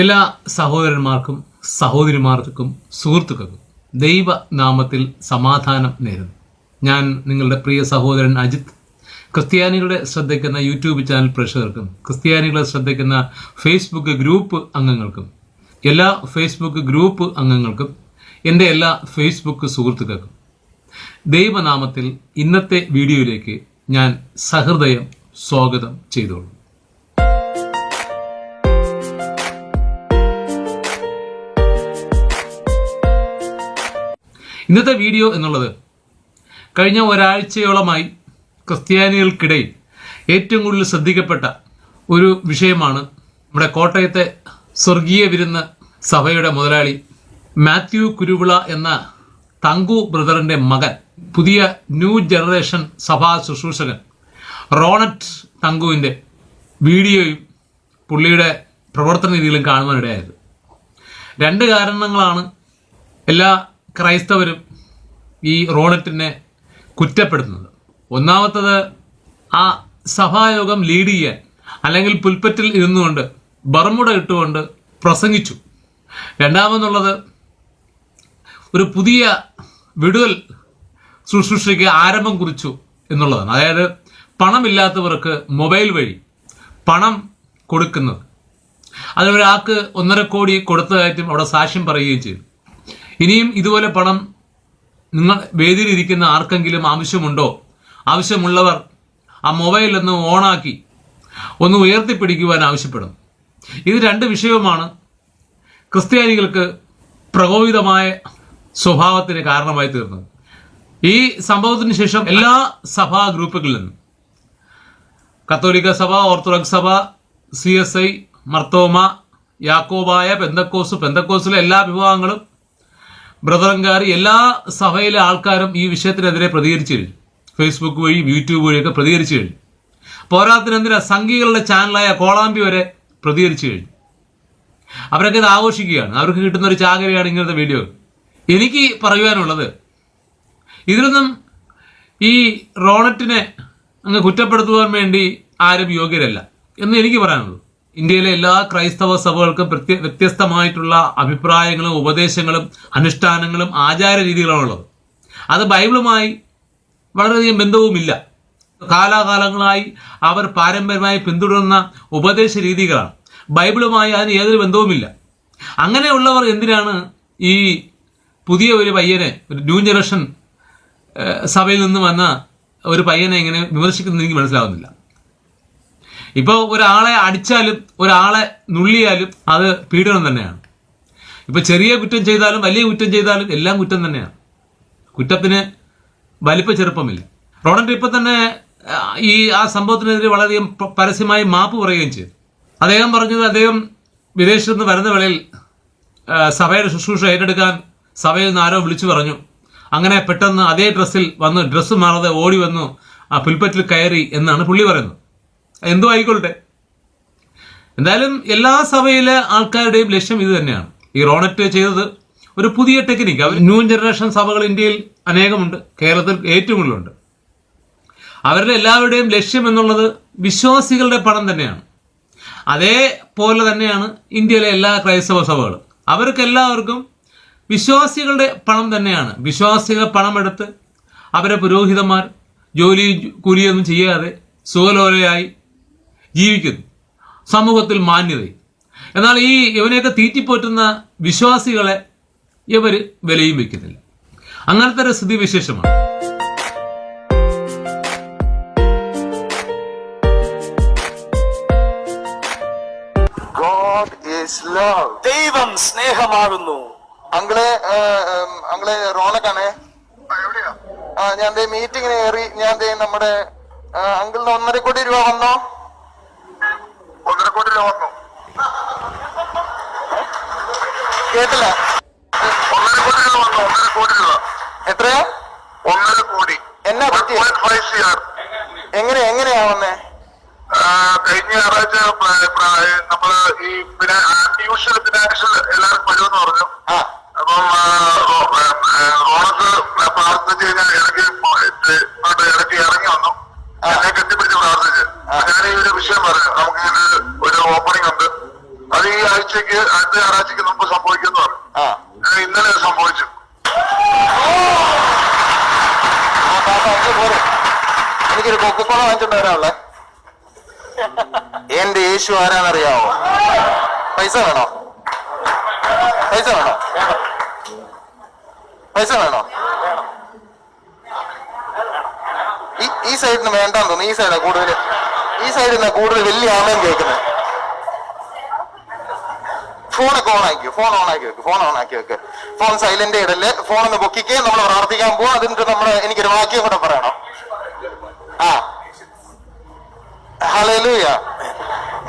എല്ലാ സഹോദരന്മാർക്കും സഹോദരിമാർക്കും സുഹൃത്തുക്കൾക്കും ദൈവനാമത്തിൽ സമാധാനം നേരുന്നു. ഞാൻ നിങ്ങളുടെ പ്രിയ സഹോദരൻ അജിത്. ക്രിസ്ത്യാനികളുടെ ശ്രദ്ധിക്കുന്ന യൂട്യൂബ് ചാനൽ പ്രേക്ഷകർക്കും ക്രിസ്ത്യാനികളെ ശ്രദ്ധിക്കുന്ന ഫേസ്ബുക്ക് ഗ്രൂപ്പ് അംഗങ്ങൾക്കും എല്ലാ ഫേസ്ബുക്ക് ഗ്രൂപ്പ് അംഗങ്ങൾക്കും എന്റെ എല്ലാ ഫേസ്ബുക്ക് സുഹൃത്തുക്കൾക്കും ദൈവനാമത്തിൽ ഇന്നത്തെ വീഡിയോയിലേക്ക് ഞാൻ സഹൃദയം സ്വാഗതം ചെയ്തോളൂ. ഇന്നത്തെ വീഡിയോ എന്നുള്ളത് കഴിഞ്ഞ ഒരാഴ്ചയോളമായി ക്രിസ്ത്യാനികൾക്കിടയിൽ ഏറ്റവും കൂടുതൽ ശ്രദ്ധിക്കപ്പെട്ട ഒരു വിഷയമാണ് നമ്മുടെ കോട്ടയത്തെ സ്വർഗീയ വിരുന്ന് സഭയുടെ മുതലാളി മാത്യു കുരുവിള എന്ന തങ്കു ബ്രദറിന്റെ മകൻ പുതിയ ന്യൂ ജനറേഷൻ സഭാ ശുശ്രൂഷകൻ റോണറ്റ് തങ്കുവിന്റെ വീഡിയോയും പുള്ളിയുടെ പ്രവർത്തന രീതിയിലും കാണുവാനിടയായത്. രണ്ട് കാരണങ്ങളാണ് എല്ലാ ക്രൈസ്തവരും ഈ റോണറ്റിനെ കുറ്റപ്പെടുത്തുന്നത്. ഒന്നാമത്തത് ആ സഭായോഗം ലീഡ് ചെയ്യാൻ അല്ലെങ്കിൽ പുൽപ്പറ്റിൽ ഇരുന്നുകൊണ്ട് ബർമുട ഇട്ടുകൊണ്ട് പ്രസംഗിച്ചു. രണ്ടാമെന്നുള്ളത് ഒരു പുതിയ വിടുതൽ ശുശ്രൂഷയ്ക്ക് ആരംഭം കുറിച്ചു എന്നുള്ളതാണ്. അതായത് പണമില്ലാത്തവർക്ക് മൊബൈൽ വഴി പണം കൊടുക്കുന്നത്. അതിനൊരാൾക്ക് ഒന്നര കോടി കൊടുത്തതായിട്ടും അവിടെ സാക്ഷ്യം പറയുകയും ചെയ്തു. ഇനിയും ഇതുപോലെ പണം നിങ്ങൾ വേദിയിലിരിക്കുന്ന ആർക്കെങ്കിലും ആവശ്യമുണ്ടോ? ആവശ്യമുള്ളവർ ആ മൊബൈൽ ഒന്ന് ഓണാക്കി ഒന്ന് ഉയർത്തിപ്പിടിക്കുവാൻ ആവശ്യപ്പെടും. ഇത് രണ്ട് വിഷയവുമാണ്. ക്രിസ്ത്യാനികൾക്ക് പ്രകോപിതമായ സ്വഭാവത്തിന് കാരണമായി തീർന്നത്. ഈ സംഭവത്തിന് ശേഷം എല്ലാ സഭാ ഗ്രൂപ്പുകളിൽ നിന്നും കത്തോലിക്ക സഭ ഓർത്തഡോക്സ് സഭ C S I Marthoma Yakobaya Pentecost പെന്തക്കോസിലെ എല്ലാ വിഭാഗങ്ങളും ബ്രദറങ്കാർ എല്ലാ സഭയിലെ ആൾക്കാരും ഈ വിഷയത്തിനെതിരെ പ്രതികരിച്ചു കഴിഞ്ഞു ഫേസ്ബുക്ക് വഴിയും യൂട്യൂബ് വഴിയൊക്കെ പ്രതികരിച്ചു കഴിഞ്ഞു പോരാത്തിനെന്തിനാ സംഘികളുടെ ചാനലായ കോളാമ്പി വരെ പ്രതികരിച്ചു കഴിഞ്ഞു അവരൊക്കെ ഇത് ആഘോഷിക്കുകയാണ്. അവർക്ക് കിട്ടുന്ന ഒരു ചാകരയാണ് ഇങ്ങനത്തെ വീഡിയോ എനിക്ക് പറയുവാനുള്ളത് ഇതിലൊന്നും ഈ റോണറ്റിനെ അങ്ങ് കുറ്റപ്പെടുത്തുവാൻ വേണ്ടി ആരും യോഗ്യരല്ല എന്ന് എനിക്ക് പറയാനുള്ളൂ ഇന്ത്യയിലെ എല്ലാ ക്രൈസ്തവ സഭകൾക്കും വ്യത്യസ്തമായിട്ടുള്ള അഭിപ്രായങ്ങളും ഉപദേശങ്ങളും അനുഷ്ഠാനങ്ങളും ആചാര രീതികളാണുള്ളത് അത് ബൈബിളുമായി വളരെയധികം ബന്ധവുമില്ല. കാലാകാലങ്ങളായി അവർ പാരമ്പര്യമായി പിന്തുടരുന്ന ഉപദേശ രീതികളാണ്. ബൈബിളുമായി അതിന് യാതൊരു ബന്ധവുമില്ല. അങ്ങനെയുള്ളവർ എന്തിനാണ് ഈ പുതിയ ഒരു പയ്യനെ ഒരു ന്യൂ ജനറേഷൻ സഭയിൽ നിന്ന് വന്ന ഒരു പയ്യനെ ഇങ്ങനെ വിമർശിക്കുന്നത് എനിക്ക് മനസ്സിലാവുന്നില്ല. ഇപ്പോൾ ഒരാളെ അടിച്ചാലും ഒരാളെ നുള്ളിയാലും അത് പീഡനം തന്നെയാണ്. ഇപ്പൊ ചെറിയ കുറ്റം ചെയ്താലും വലിയ കുറ്റം ചെയ്താലും എല്ലാം കുറ്റം തന്നെയാണ്. കുറ്റത്തിന് വലിപ്പ ചെറുപ്പമില്ല. റോണൻ ഇപ്പൊ തന്നെ ഈ ആ സംഭവത്തിനെതിരെ വളരെയധികം പരസ്യമായി മാപ്പ് പറയുകയും ചെയ്തു. അദ്ദേഹം പറഞ്ഞത് അദ്ദേഹം വിദേശത്ത് നിന്ന് വരുന്ന വേളയിൽ സഭയുടെ ശുശ്രൂഷ ഏറ്റെടുക്കാൻ സഭയിൽ നിന്ന് ആരോ വിളിച്ചു പറഞ്ഞു. അങ്ങനെ പെട്ടെന്ന് അതേ ഡ്രസ്സിൽ വന്ന് ഡ്രസ്സ് മാറാതെ ഓടി വന്നു ആ പുൽപ്പറ്റിൽ കയറി എന്നാണ് പുള്ളി പറയുന്നത്. എന്തോ ആയിക്കൊള്ളട്ടെ എന്തായാലും എല്ലാ സഭയിലെ ആൾക്കാരുടെയും ലക്ഷ്യം ഇത് തന്നെയാണ്. ഈ റോണറ്റ് ചെയ്തത് ഒരു പുതിയ ടെക്നിക്ക്. അവർ ന്യൂ ജനറേഷൻ സഭകൾ ഇന്ത്യയിൽ അനേകമുണ്ട്. കേരളത്തിൽ ഏറ്റവും കൂടുതലുണ്ട്. അവരുടെ എല്ലാവരുടെയും ലക്ഷ്യം എന്നുള്ളത് വിശ്വാസികളുടെ പണം തന്നെയാണ്. അതേപോലെ തന്നെയാണ് ഇന്ത്യയിലെ എല്ലാ ക്രൈസ്തവ സഭകളും. അവർക്ക് എല്ലാവർക്കും വിശ്വാസികളുടെ പണം തന്നെയാണ്. വിശ്വാസികളുടെ പണമെടുത്ത് അവരെ പുരോഹിതന്മാർ ജോലി കൂലിയൊന്നും ചെയ്യാതെ സുഖലോലയായി ജീവിക്കുന്നു. സമൂഹത്തിൽ മാന്യതയും എന്നാൽ ഈ ഇവനെയൊക്കെ തീറ്റിപ്പോറ്റുന്ന വിശ്വാസികളെ ഇവർ വിലയും വയ്ക്കുന്നില്ല. അങ്ങനത്തെ ഒരു സ്ഥിതി വിശേഷമാണ്. ദൈവം സ്നേഹമാകുന്നു. അങ്ങളെ അങ്ങളെ ഉം, അങ്കിളെ റോണക്കാണേ ആ ഞാൻ ദേ മീറ്റിങ്ങിന് കയറി ഞാൻ ദേ നമ്മുടെ അങ്കിളിന് ഒന്നര കോടി രൂപ വന്നോ? ഒന്നര ഓർമ്മ. കേട്ടില്ല? ഒന്നര കോടി രൂപ വന്നു ഒന്നര കോടി രൂപ എത്രയാ? ഒന്നര കോടി. എന്നാ പറ്റി? എങ്ങനെ എങ്ങനെയാ വന്നേ? കഴിഞ്ഞ ഞായറാഴ്ച നമ്മൾ ഈ പിന്നെ ആൻയൂഷ്വൽ ഫിനാൻഷ്യൽ എല്ലാവരും വരുമെന്ന് പറഞ്ഞു. അപ്പം ആ, ഓ- ആ, ഓണത്ത് പ്രാർത്ഥിച്ച് കഴിഞ്ഞാൽ ഇടയ്ക്ക് ഇങ്ങോട്ട് ഇടയ്ക്ക് ഇറങ്ങി വന്നു എന്നെ കെട്ടിപ്പിടിച്ച് പ്രാർത്ഥിച്ച് ഞാൻ ഈ ഒരു വിഷയം പറഞ്ഞു നമുക്ക് ഇത് ഒരു ഓപ്പണിംഗ് ഉണ്ട് അത് ഈ ആഴ്ചക്ക് കൊക്കക്കോള വാങ്ങിച്ചോണ്ട് വരാനുള്ളേ എന്റെ യേശു ആരാന്നറിയാവോ? പൈസ വേണോ? പൈസ വേണോ? പൈസ വേണോ? ഈ നിന്ന് വേണ്ടാന്ന് തോന്നുന്നു. ഈ സൈഡാ കൂടുതൽ ഈ സൈഡിൽ കൂടുതൽ വലിയ ആമയം കേൾക്കുന്നത് ഫോണൊക്കെ ഓൺ ആക്കി ഫോൺ ഓൺ ആക്കി വെക്ക് ഫോൺ ഓൺ ആക്കി വെക്ക്. ഫോൺ സൈലന്റ് ഇടൽ ഫോൺ ഒന്ന് പൊക്കിക്ക് നമ്മൾ പ്രാർത്ഥിക്കാൻ പോവാ അതിന്റെ നമ്മൾ എനിക്കൊരു വാക്യം കൂടെ പറയണം. ആ. Hallelujah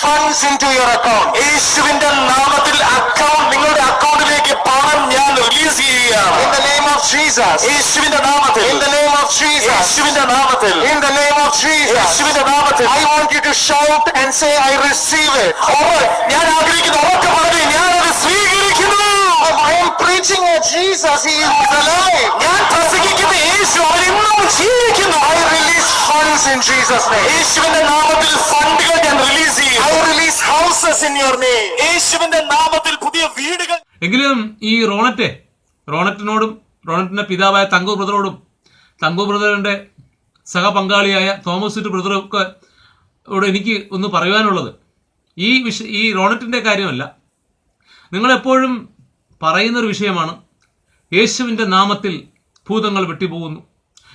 funds in to your account യേശുവിന്റെ നാമത്തിൽ അക്കൗണ്ട് നിങ്ങളുടെ അക്കൗണ്ടിലേക്ക് പണം ഞാൻ റിലീസ് ചെയ്യുകയാണ് In the name of Jesus. യേശുവിന്റെ നാമത്തിൽ In the name of Jesus. യേശുവിന്റെ നാമത്തിൽ In the name of Jesus. യേശുവിന്റെ നാമത്തിൽ want you to shout and say, I receive it. ഉറ- ഞാൻ ആഗ്രഹിക്കുന്നു ഉറക്കെ പറഞ്ഞു ഞാനത് സ്വീകരിക്കുന്നു I am preaching at Jesus. He is alive. ഞാൻ പ്രസംഗിക്കുന്ന യേശു അവൻ ഇന്നും ജീവിക്കുന്നു I release funds in Jesus' name. യേശുവിന്റെ നാമത്തിൽ ഫണ്ടുകൾ ഞാൻ റിലീസ് ചെയ്യും. I release houses in your name. യേശുവിന്റെ നാമത്തിൽ പുതിയ വീടുകൾ എങ്കിലും ഈ റോണറ്റെ റോണറ്റിനോടും റോണറ്റിന്റെ പിതാവായ തങ്കു ബ്രദറോടും തങ്കു ബ്രദറിന്റെ സഹപങ്കാളിയായ തോമസ് ബ്രദറൊക്കെ ഇവിടെ എനിക്ക് ഒന്ന് പറയുവാനുള്ളത് ഈ വിഷ ഈ റോണറ്റിന്റെ കാര്യമല്ല നിങ്ങളെപ്പോഴും പറയുന്നൊരു വിഷയമാണ് യേശുവിന്റെ നാമത്തിൽ ഭൂതങ്ങൾ വെട്ടിപ്പോകുന്നു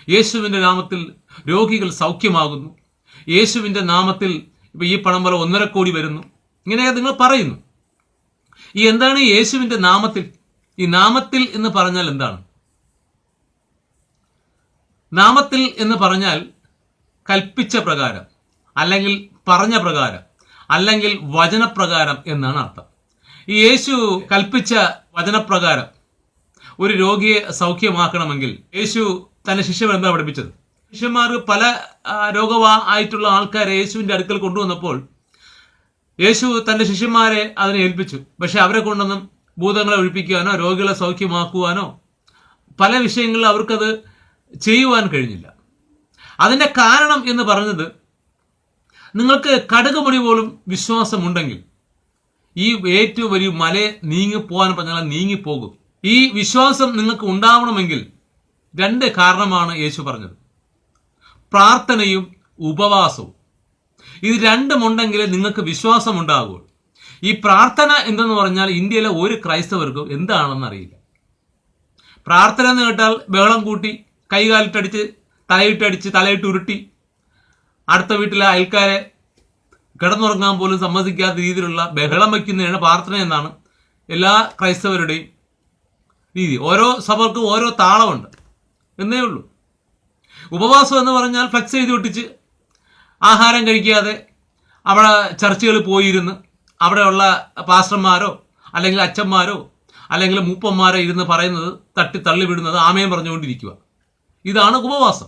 യേശുവിന്റെ നാമത്തിൽ രോഗികൾ സൗഖ്യമാകുന്നു. യേശുവിന്റെ നാമത്തിൽ ഇപ്പം ഈ പണം പോലെ ഒന്നര കോടി വരുന്നു. ഇങ്ങനെയൊക്കെ നിങ്ങൾ പറയുന്നു. ഈ എന്താണ് യേശുവിന്റെ നാമത്തിൽ? ഈ നാമത്തിൽ എന്ന് പറഞ്ഞാൽ എന്താണ്? നാമത്തിൽ എന്ന് പറഞ്ഞാൽ കൽപ്പിച്ച പ്രകാരം അല്ലെങ്കിൽ പറഞ്ഞ പ്രകാരം അല്ലെങ്കിൽ വചനപ്രകാരം എന്നാണ് അർത്ഥം. ഈ യേശു കൽപ്പിച്ച വചനപ്രകാരം ഒരു രോഗിയെ സൗഖ്യമാക്കണമെങ്കിൽ യേശു തന്റെ ശിഷ്യൻ എന്താ പഠിപ്പിച്ചത്? ശിഷ്യന്മാർ പല രോഗവാ ആയിട്ടുള്ള ആൾക്കാരെ യേശുവിന്റെ അടുക്കൽ കൊണ്ടുവന്നപ്പോൾ യേശു തന്റെ ശിഷ്യന്മാരെ അതിനെ ഏൽപ്പിച്ചു. പക്ഷെ അവരെ കൊണ്ടൊന്നും ഭൂതങ്ങളെ ഒഴിപ്പിക്കുവാനോ രോഗികളെ സൗഖ്യമാക്കുവാനോ പല വിഷയങ്ങളിൽ അവർക്കത് ചെയ്യുവാൻ കഴിഞ്ഞില്ല. അതിന്റെ കാരണം എന്ന് പറഞ്ഞത് നിങ്ങൾക്ക് കടുകുമണി പോലും വിശ്വാസമുണ്ടെങ്കിൽ ഈ ഏറ്റവും വലിയ മല നീങ്ങിപ്പോകാൻ പറഞ്ഞാൽ നീങ്ങിപ്പോകും. ഈ വിശ്വാസം നിങ്ങൾക്ക് ഉണ്ടാവണമെങ്കിൽ രണ്ട് കാരണമാണ് യേശു പറഞ്ഞത്. പ്രാർത്ഥനയും ഉപവാസവും. ഇത് രണ്ടുമുണ്ടെങ്കിൽ നിങ്ങൾക്ക് വിശ്വാസം ഉണ്ടാകുള്ളൂ ഈ പ്രാർത്ഥന എന്തെന്ന് പറഞ്ഞാൽ ഇന്ത്യയിലെ ഒരു ക്രൈസ്തവർക്കും എന്താണെന്ന് അറിയില്ല. പ്രാർത്ഥന എന്ന് കേട്ടാൽ ബഹളം കൂട്ടി കൈകാലിട്ടടിച്ച് തലയിട്ടടിച്ച് തലയിട്ട് ഉരുട്ടി അടുത്ത വീട്ടിലെ അയൽക്കാരെ കിടന്നുറങ്ങാൻ പോലും സമ്മതിക്കാത്ത രീതിയിലുള്ള ബഹളം വയ്ക്കുന്നതിനാണ് പ്രാർത്ഥന എന്നാണ് എല്ലാ ക്രൈസ്തവരുടെയും രീതി. ഓരോ സഭർക്കും ഓരോ താളമുണ്ട്. എന്നേ ഉള്ളൂ. ഉപവാസം എന്ന് പറഞ്ഞാൽ ഫ്ലെക്സ് ചെയ്ത് ഒട്ടിച്ച് ആഹാരം കഴിക്കാതെ അവിടെ ചർച്ചുകളിൽ പോയിരുന്ന് അവിടെയുള്ള പാസ്റ്റർമാരോ അല്ലെങ്കിൽ അച്ഛന്മാരോ അല്ലെങ്കിൽ മൂപ്പന്മാരോ ഇരുന്ന് പറയുന്നത് തട്ടി തള്ളി വിടുന്നത് ആമയം പറഞ്ഞുകൊണ്ടിരിക്കുക. ഇതാണ് ഉപവാസം.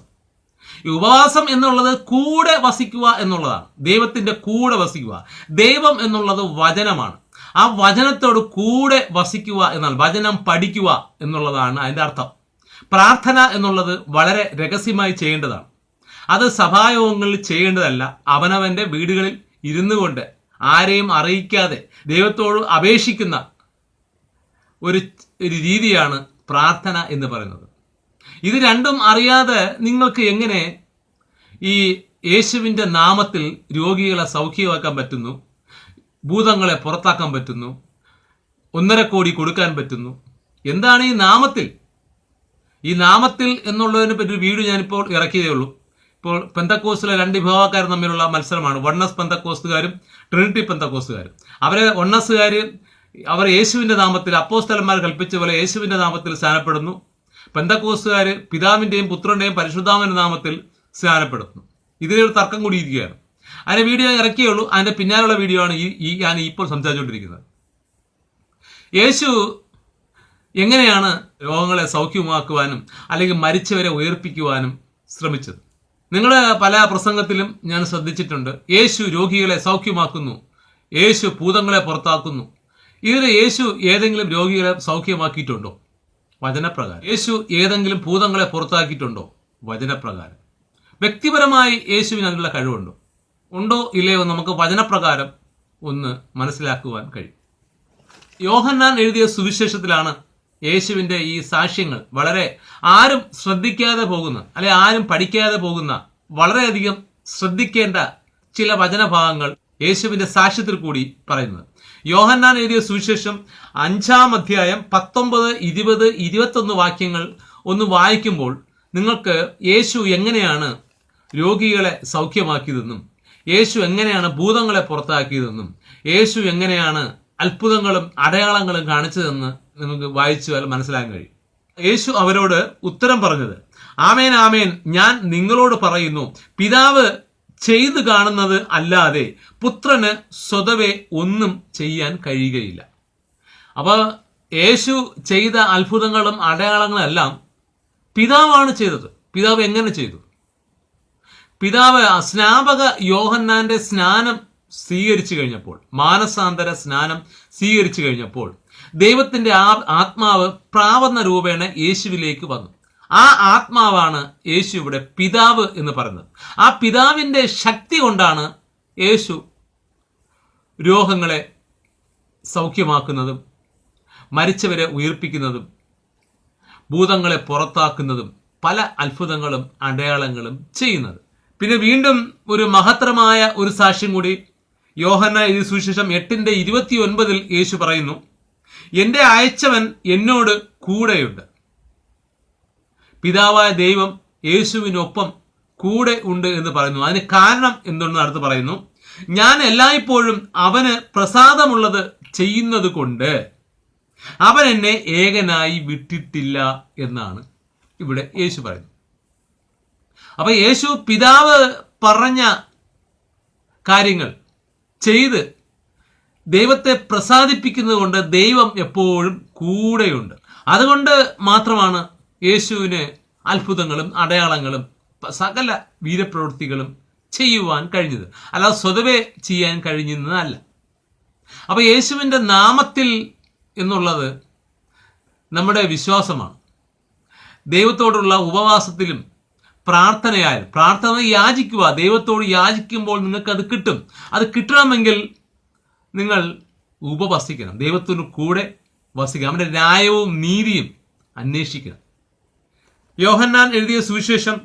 ഈ ഉപവാസം എന്നുള്ളത് കൂടെ വസിക്കുക എന്നുള്ളതാണ്. ദൈവത്തിന്റെ കൂടെ വസിക്കുക. ദൈവം എന്നുള്ളത് വചനമാണ്. ആ വചനത്തോട് കൂടെ വസിക്കുക എന്നാൽ വചനം പഠിക്കുക എന്നുള്ളതാണ് അതിന്റെ അർത്ഥം. പ്രാർത്ഥന എന്നുള്ളത് വളരെ രഹസ്യമായി ചെയ്യേണ്ടതാണ്. അത് സഭായോഗങ്ങളിൽ ചെയ്യേണ്ടതല്ല. അവനവന്റെ വീടുകളിൽ ഇരുന്നു കൊണ്ട് ആരെയും അറിയിക്കാതെ ദൈവത്തോട് അപേക്ഷിക്കുന്ന ഒരു ഒരു രീതിയാണ് പ്രാർത്ഥന എന്ന് പറയുന്നത്. ഇത് രണ്ടും അറിയാതെ നിങ്ങൾക്ക് എങ്ങനെ ഈ യേശുവിന്റെ നാമത്തിൽ രോഗികളെ സൗഖ്യമാക്കാൻ പറ്റുന്നു? ഭൂതങ്ങളെ പുറത്താക്കാൻ പറ്റുന്നു? ഒന്നര കോടി കൊടുക്കാൻ പറ്റുന്നു? എന്താണ് ഈ നാമത്തിൽ ഈ നാമത്തിൽ എന്നുള്ളതിനെ പറ്റി ഒരു വീഡിയോ ഞാനിപ്പോൾ ഇറക്കിയതേ ഉള്ളൂ. ഇപ്പോൾ പെന്തക്കോസ്റ്റിലെ രണ്ട് വിഭാഗക്കാരും തമ്മിലുള്ള മത്സരമാണ്. വണ്ണസ് പെന്തക്കോസ്തുകാരും ട്രിനിറ്റി പെന്തക്കോസ്തുകാരും. അവരെ വണ്ണസുകാർ അവർ യേശുവിന്റെ നാമത്തിൽ അപ്പോസ്തലന്മാർ കൽപ്പിച്ച പോലെ യേശുവിന്റെ നാമത്തിൽ സ്ഥാനപ്പെടുന്നു. പെന്തക്കോസ്തുകാർ പിതാവിന്റെയും പുത്രന്റെയും പരിശുദ്ധാമന്റെ നാമത്തിൽ സ്ഥാനപ്പെടുന്നു. ഇതിലൊരു തർക്കം കൂടിയിരിക്കുകയാണ് അതിന്റെ വീഡിയോ ഞാൻ ഇറക്കിയേ ഉള്ളൂ. അതിന്റെ പിന്നാലുള്ള വീഡിയോ ആണ് ഈ ഞാൻ ഇപ്പോൾ സംസാരിച്ചുകൊണ്ടിരിക്കുന്നത്. യേശു എങ്ങനെയാണ് രോഗങ്ങളെ സൗഖ്യമാക്കുവാനും അല്ലെങ്കിൽ മരിച്ചവരെ ഉയർപ്പിക്കുവാനും ശ്രമിച്ചത്? നിങ്ങളുടെ പല പ്രസംഗത്തിലും ഞാൻ ശ്രദ്ധിച്ചിട്ടുണ്ട്. യേശു രോഗികളെ സൗഖ്യമാക്കുന്നു. യേശു ഭൂതങ്ങളെ പുറത്താക്കുന്നു. ഇതിൽ യേശു ഏതെങ്കിലും രോഗികളെ സൗഖ്യമാക്കിയിട്ടുണ്ടോ? വചനപ്രകാരം. യേശു ഏതെങ്കിലും ഭൂതങ്ങളെ പുറത്താക്കിയിട്ടുണ്ടോ? വചനപ്രകാരം. വ്യക്തിപരമായി യേശുവിന് അതിനുള്ള കഴിവുണ്ടോ? ഉണ്ടോ ഇല്ലയോ നമുക്ക് വചനപ്രകാരം ഒന്ന് മനസ്സിലാക്കുവാൻ കഴിയും. യോഹന്നാൻ എഴുതിയ സുവിശേഷത്തിലാണ് യേശുവിന്റെ ഈ സാക്ഷ്യങ്ങൾ വളരെ ആരും ശ്രദ്ധിക്കാതെ പോകുന്ന അല്ലെ ആരും പഠിക്കാതെ പോകുന്ന വളരെയധികം ശ്രദ്ധിക്കേണ്ട ചില വചനഭാഗങ്ങൾ യേശുവിന്റെ സാക്ഷ്യത്തിൽ കൂടി പറയുന്നത്. യോഹന്നാൻ എഴുതിയ സുവിശേഷം അഞ്ചാം അധ്യായം പത്തൊമ്പത് ഇരുപത് ഇരുപത്തൊന്ന് വാക്യങ്ങൾ ഒന്ന് വായിക്കുമ്പോൾ നിങ്ങൾക്ക് യേശു എങ്ങനെയാണ് രോഗികളെ സൗഖ്യമാക്കിയതെന്നും യേശു എങ്ങനെയാണ് ഭൂതങ്ങളെ പുറത്താക്കിയതെന്നും യേശു എങ്ങനെയാണ് അത്ഭുതങ്ങളും അടയാളങ്ങളും കാണിച്ചതെന്ന് നിങ്ങൾക്ക് വായിച്ചു മനസ്സിലാക്കാൻ കഴിയും. യേശു അവരോട് ഉത്തരം പറഞ്ഞത് ആമേൻ ആമേൻ ഞാൻ നിങ്ങളോട് പറയുന്നു പിതാവ് ചെയ്തു കാണുന്നത് അല്ലാതെ പുത്രന് സ്വതവേ ഒന്നും ചെയ്യാൻ കഴിയുകയില്ല. അപ്പോൾ യേശു ചെയ്ത അത്ഭുതങ്ങളും അടയാളങ്ങളും എല്ലാം പിതാവാണ് ചെയ്തത്. പിതാവ് എങ്ങനെ ചെയ്തു? പിതാവ് സ്നാപക യോഹന്നാന്റെ സ്നാനം സ്വീകരിച്ചു കഴിഞ്ഞപ്പോൾ മാനസാന്തര സ്നാനം സ്വീകരിച്ചു കഴിഞ്ഞപ്പോൾ ദൈവത്തിന്റെ ആ ആത്മാവ് പ്രാവന്ന രൂപേണ യേശുവിലേക്ക് വന്നു. ആ ആത്മാവാണ് യേശു ഇവിടെ പിതാവ് എന്ന് പറയുന്നത്. ആ പിതാവിന്റെ ശക്തി കൊണ്ടാണ് യേശു രോഗങ്ങളെ സൗഖ്യമാക്കുന്നതും മരിച്ചവരെ ഉയർപ്പിക്കുന്നതും ഭൂതങ്ങളെ പുറത്താക്കുന്നതും പല അത്ഭുതങ്ങളും അടയാളങ്ങളും ചെയ്യുന്നത്. പിന്നെ വീണ്ടും ഒരു മഹത്തരമായ ഒരു സാക്ഷ്യം കൂടി യോഹന്ന എഴുതി സുശേഷം എട്ടിന്റെ ഇരുപത്തി ഒൻപതിൽ യേശു പറയുന്നു എന്റെ അയച്ചവൻ എന്നോട് കൂടെയുണ്ട്. പിതാവായ ദൈവം യേശുവിനൊപ്പം കൂടെ ഉണ്ട് എന്ന് പറയുന്നു. അതിന് കാരണം എന്തുണ്ടെന്ന് അടുത്ത് പറയുന്നു. ഞാൻ എല്ലായ്പ്പോഴും അവന് പ്രസാദമുള്ളത് ചെയ്യുന്നത് കൊണ്ട് അവൻ എന്നെ ഏകനായി വിട്ടിട്ടില്ല എന്നാണ് ഇവിടെ യേശു പറയുന്നു അപ്പൊ യേശു പിതാവ് പറഞ്ഞ കാര്യങ്ങൾ ചെയ്ത് ദൈവത്തെ പ്രസാദിപ്പിക്കുന്നത് കൊണ്ട് ദൈവം എപ്പോഴും കൂടെയുണ്ട്. അതുകൊണ്ട് മാത്രമാണ് യേശുവിന് അത്ഭുതങ്ങളും അടയാളങ്ങളും സകല വീരപ്രവൃത്തികളും ചെയ്യുവാൻ കഴിഞ്ഞത്. അല്ലാതെ സ്വതവേ ചെയ്യാൻ കഴിഞ്ഞതല്ല അപ്പൊ യേശുവിന്റെ നാമത്തിൽ എന്നുള്ളത് നമ്മുടെ വിശ്വാസമാണ്. ദൈവത്തോടുള്ള ഉപവാസത്തിലും പ്രാർത്ഥനയാൽ പ്രാർത്ഥന യാചിക്കുക ദൈവത്തോട് യാചിക്കുമ്പോൾ നിങ്ങൾക്ക് അത് കിട്ടും. അത് കിട്ടണമെങ്കിൽ നിങ്ങൾ ഉപവസിക്കണം. ദൈവത്തിന് കൂടെ വസിക്കണം. അവന്റെ ന്യായവും നീതിയും അന്വേഷിക്കണം. യോഹന്നാൻ എഴുതിയ സുവിശേഷം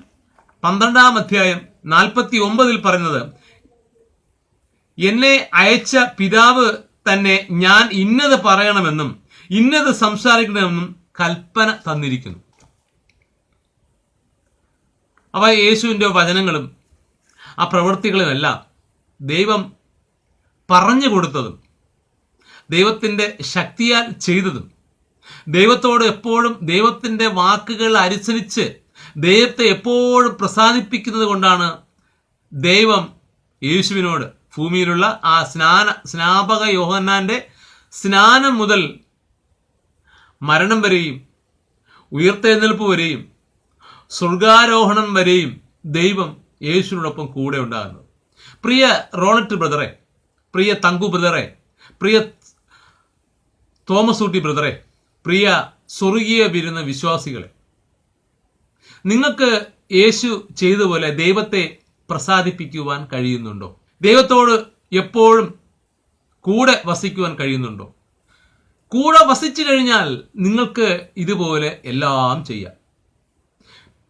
പന്ത്രണ്ടാം അധ്യായം നാൽപ്പത്തി ഒമ്പതിൽ പറയുന്നത് എന്നെ അയച്ച പിതാവ് തന്നെ ഞാൻ ഇന്നത് പറയണമെന്നും ഇന്നത് സംസാരിക്കണമെന്നും കൽപ്പന തന്നിരിക്കുന്നു. അവ യേശുവിന്റെ വചനങ്ങളും ആ പ്രവൃത്തികളുമെല്ലാം ദൈവം പറഞ്ഞു കൊടുത്തതും ദൈവത്തിന്റെ ശക്തിയാൽ ചെയ്തതും ദൈവത്തോട് എപ്പോഴും ദൈവത്തിന്റെ വാക്കുകൾ അനുസരിച്ച് ദൈവത്തെ എപ്പോഴും പ്രസാദിപ്പിക്കുന്നത് കൊണ്ടാണ് ദൈവം യേശുവിനോട് ഭൂമിയിലുള്ള ആ സ്നാന സ്നാപക യോഹന്നാന്റെ സ്നാനം മുതൽ മരണം വരെയും ഉയർത്തെഴുന്നേൽപ്പ് വരെയും സ്വർഗാരോഹണം വരെയും ദൈവം യേശുവിനോടൊപ്പം കൂടെ ഉണ്ടാകുന്നത്. പ്രിയ റോണറ്റ് ബ്രദറെ പ്രിയ തങ്കു ബ്രദറെ പ്രിയ തോമസ് ഊട്ടി ബ്രദറെ പ്രിയ സ്വർഗീയ വിരുന്ന വിശ്വാസികളെ നിങ്ങൾക്ക് യേശു ചെയ്ത പോലെ ദൈവത്തെ പ്രസാദിപ്പിക്കുവാൻ കഴിയുന്നുണ്ടോ? ദൈവത്തോട് എപ്പോഴും കൂടെ വസിക്കുവാൻ കഴിയുന്നുണ്ടോ? കൂടെ വസിച്ചു കഴിഞ്ഞാൽ നിങ്ങൾക്ക് ഇതുപോലെ എല്ലാം ചെയ്യാം.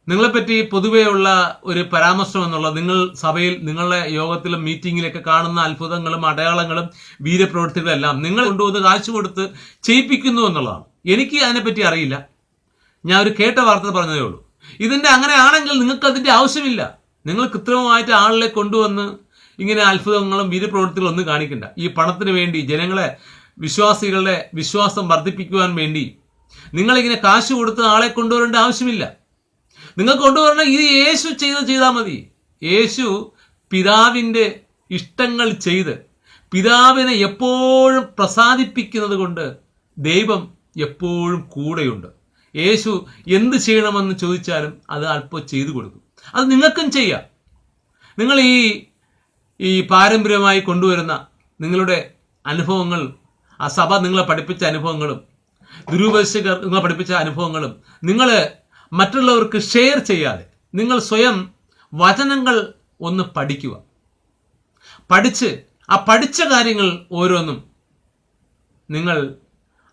നിങ്ങളെപ്പറ്റി പൊതുവെയുള്ള ഒരു പരാമർശം എന്നുള്ളത് നിങ്ങൾ സഭയിൽ നിങ്ങളുടെ യോഗത്തിലും മീറ്റിങ്ങിലൊക്കെ കാണുന്ന അത്ഭുതങ്ങളും അടയാളങ്ങളും വീരപ്രവൃത്തികളും എല്ലാം നിങ്ങൾ കൊണ്ടുവന്ന് കാശ് കൊടുത്ത് ചെയ്യിപ്പിക്കുന്നു എന്നുള്ളതാണ്. എനിക്ക് അതിനെപ്പറ്റി അറിയില്ല. ഞാൻ ഒരു കേട്ട വാർത്ത പറഞ്ഞതേ ഉള്ളൂ. ഇതിന്റെ അങ്ങനെ ആണെങ്കിൽ നിങ്ങൾക്ക് അതിന്റെ ആവശ്യമില്ല. നിങ്ങൾ കൃത്രിമമായിട്ട് ആളുകളെ കൊണ്ടുവന്ന് ഇങ്ങനെ അത്ഭുതങ്ങളും വീരപ്രവൃത്തികളും ഒന്നും കാണിക്കണ്ട. ഈ പണത്തിന് വേണ്ടി ജനങ്ങളെ വിശ്വാസികളുടെ വിശ്വാസം വർദ്ധിപ്പിക്കുവാൻ വേണ്ടി നിങ്ങളിങ്ങനെ കാശ് കൊടുത്ത് ആളെ കൊണ്ടുവരേണ്ട ആവശ്യമില്ല. നിങ്ങൾ കൊണ്ടുവരണം ഇത് യേശു ചെയ്ത് ചെയ്താൽ മതി. യേശു പിതാവിന്റെ ഇഷ്ടങ്ങൾ ചെയ്ത് പിതാവിനെ എപ്പോഴും പ്രസാദിപ്പിക്കുന്നത് കൊണ്ട് ദൈവം എപ്പോഴും കൂടെയുണ്ട്. യേശു എന്ത് ചെയ്യണമെന്ന് ചോദിച്ചാലും അത് അല്പം ചെയ്തു കൊടുക്കും. അത് നിങ്ങൾക്കും ചെയ്യാം. നിങ്ങൾ ഈ ഈ പാരമ്പര്യമായി കൊണ്ടുവരുന്ന നിങ്ങളുടെ അനുഭവങ്ങൾ ആ സഭ നിങ്ങളെ പഠിപ്പിച്ച അനുഭവങ്ങളും ദുരുപദേശകർ നിങ്ങളെ പഠിപ്പിച്ച അനുഭവങ്ങളും നിങ്ങൾ മറ്റുള്ളവർക്ക് ഷെയർ ചെയ്യാതെ നിങ്ങൾ സ്വയം വചനങ്ങൾ ഒന്ന് പഠിക്കുക. പഠിച്ച് ആ പഠിച്ച കാര്യങ്ങൾ ഓരോന്നും നിങ്ങൾ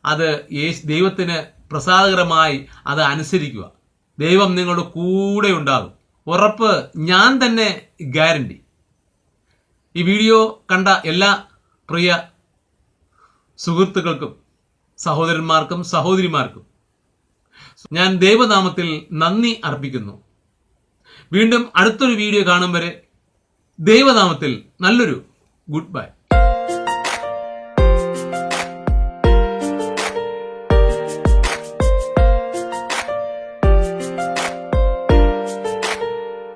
അത് യേശു ദൈവത്തിന് പ്രസാദകരമായി അത് അനുസരിക്കുക. ദൈവം നിങ്ങളുടെ കൂടെ ഉണ്ടാകും. ഉറപ്പ് ഞാൻ തന്നെ ഗ്യാരണ്ടി. ഈ വീഡിയോ കണ്ട എല്ലാ പ്രിയ സുഹൃത്തുക്കൾക്കും സഹോദരന്മാർക്കും സഹോദരിമാർക്കും ഞാൻ ദൈവനാമത്തിൽ നന്ദി അർപ്പിക്കുന്നു. വീണ്ടും അടുത്തൊരു വീഡിയോ കാണും വരെ ദൈവനാമത്തിൽ നല്ലൊരു ഗുഡ് ബൈ.